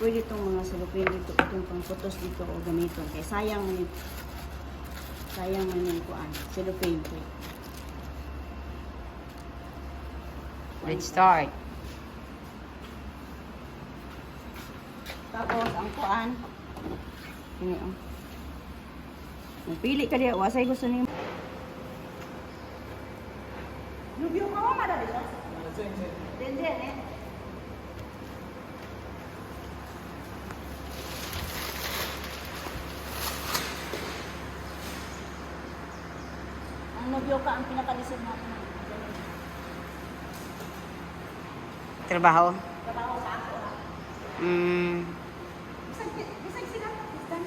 pwede itong mga salupin dito, itong pangputos dito o ganito. Kaya sayang man yun. Sayang man yung kuan. Salupin ko. Let's start. Tapos, ang kuan. Ini ang. Pili ka diya. Wasay gusto niyo. Ka mo, madali? Din, din, eh. Ang nobyo ka, ang pinakalisod natin. Trabaho. Trabaho sa ako. Mm. Bisag, sila. Bisag.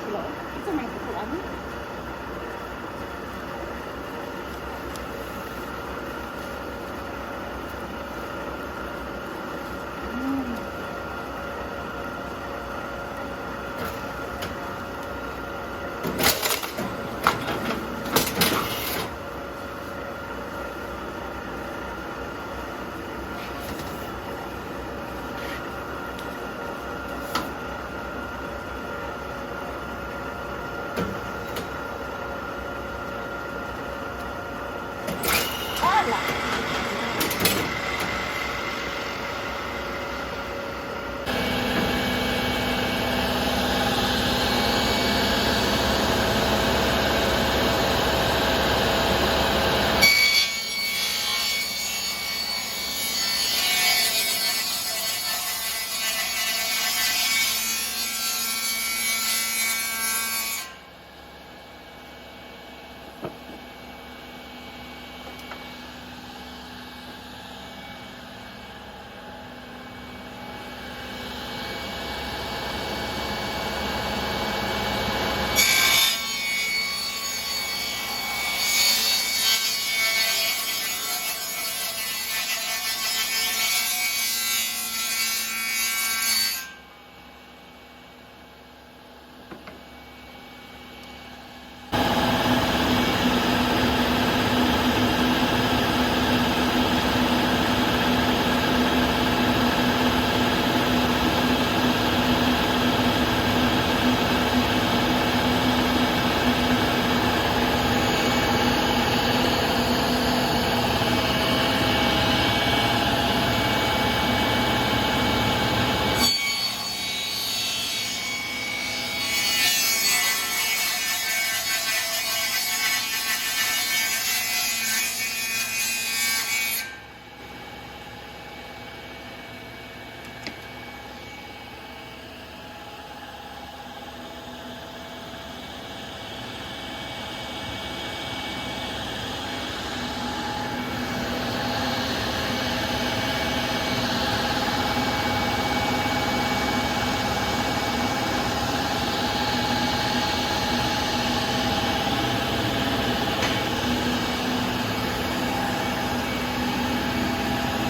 Sila. Ito may kukulan.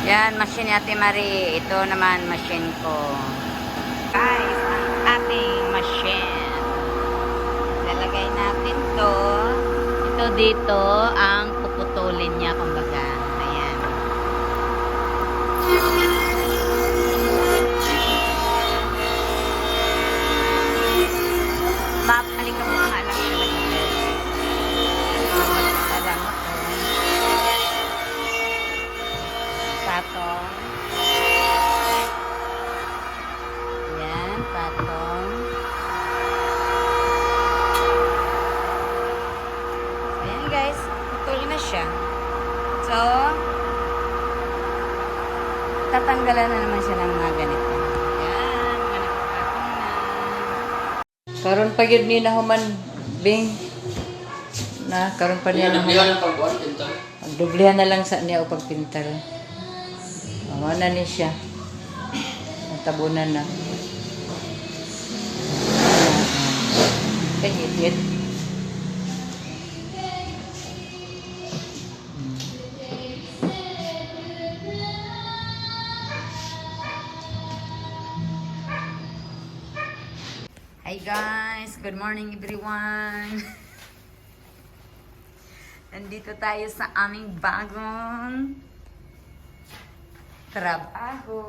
Yan, machine ni Ate Marie. Ito naman, machine ko. Guys, ang ating machine. Lalagay natin to. Ito dito, ang puputulin niya, kumbaga. Siya. So, tatanggalan na naman siya ng mga ganito. Yan, mga na. Karon pa yun ni na human, Bing. Na, karon pa niya na. Dublihan ang pagbuhat dito. Magdublihan na lang sa niya o pagpintal. Awa na ni siya. Natabunan na. Kanyit-yit. Morning everyone! Nandito tayo sa aming bagong trabaho.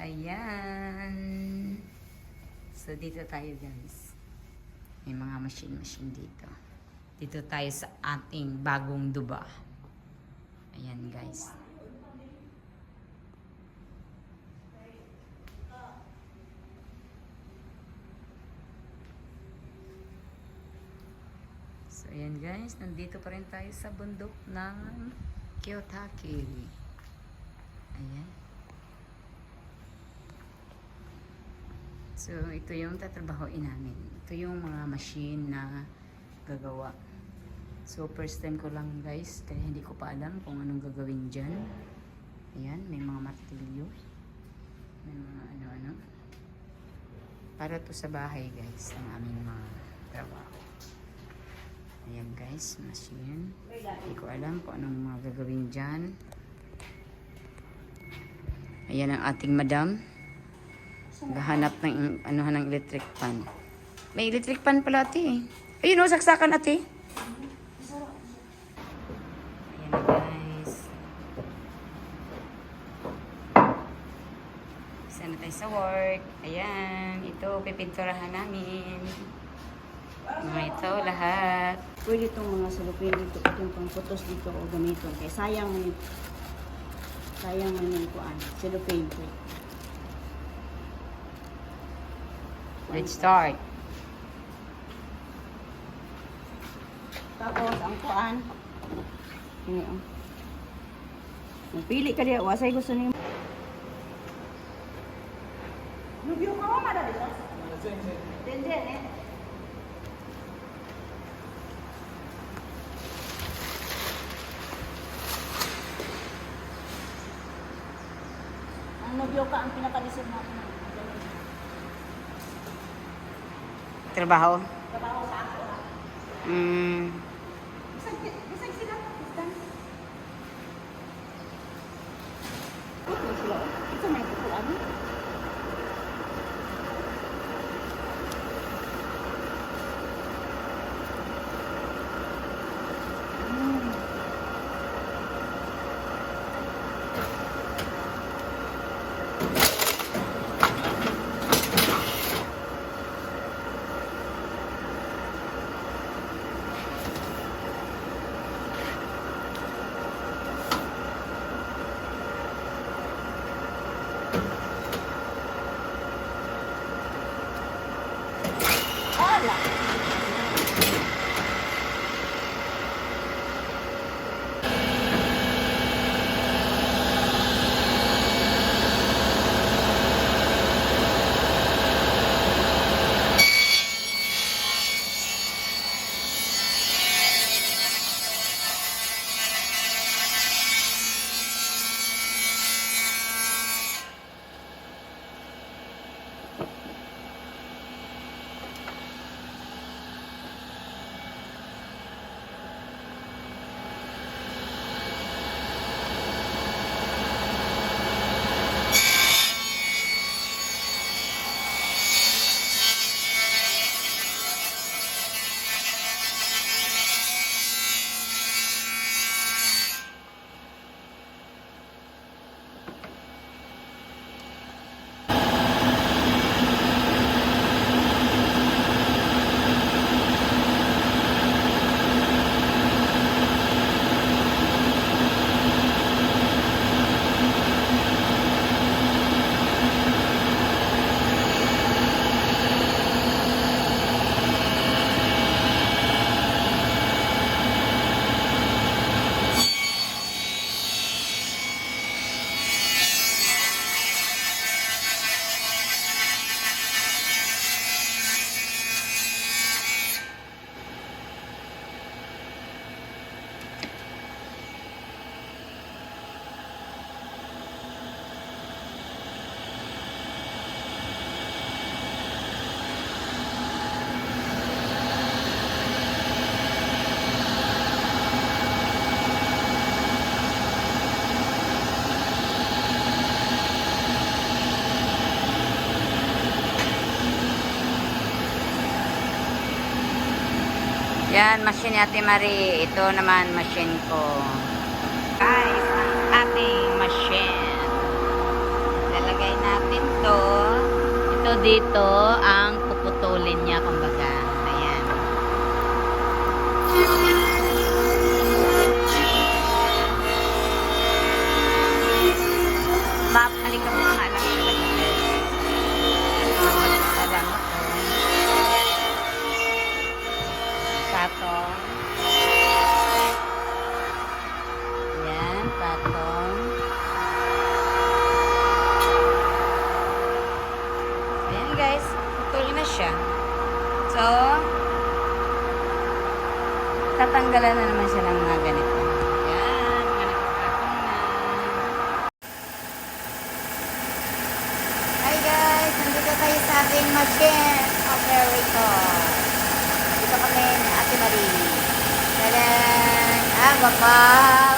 Ayan. So, dito tayo guys. May mga machine-machine dito. Dito tayo sa ating bagong duba. Ayan guys. So, ayan guys. Nandito pa rin tayo sa bundok ng Kiyotaki. Ayan. So, ito yung tatrabahoin namin. Ito yung mga machine na gagawa. So, first time ko lang guys, kaya hindi ko pa alam kung anong gagawin dyan. Ayan, may mga martilyo. May mga ano-ano. Para to sa bahay guys, ang aming mga trabaho. Ayan guys, machine. Hindi ko alam kung anong mga gagawin dyan. Ayan ang ating madam. Gahanap ng ano ng electric pan. May electric pan pala ate eh. Ayun o, saksakan ate. Ayan na guys. Isa na tayo sa work. Ayan, ito pipinturahan namin. Mga ito lahat. Pwede itong mga salupin dito, itong pang photos dito o ganito. Kaya sayang man yun. Sayang man yung kuan. Salupin ko. Let's start. Tapos, ang kuan. Ini oh. Napili ka diya. Wasay gusto niyo. Lubyo ka mo, madali eh. Ang nobyo ka, ang pinakalisod ng Trabaho. trabaho sa ako. Mm. Bisag, sila. Bisag. Sila. Ito may kukuan. Yan, machine ni Ate Marie. Ito naman, machine ko. Guys, ang ating machine. Lalagay natin to. Ito dito, ang tatanggalan na naman siya ng mga ganito. Yan, nakakatong na. Hi guys, nandito tayo sa ating machine operator. Dito kami ni Ate Marie. Tadan! Ah, baka!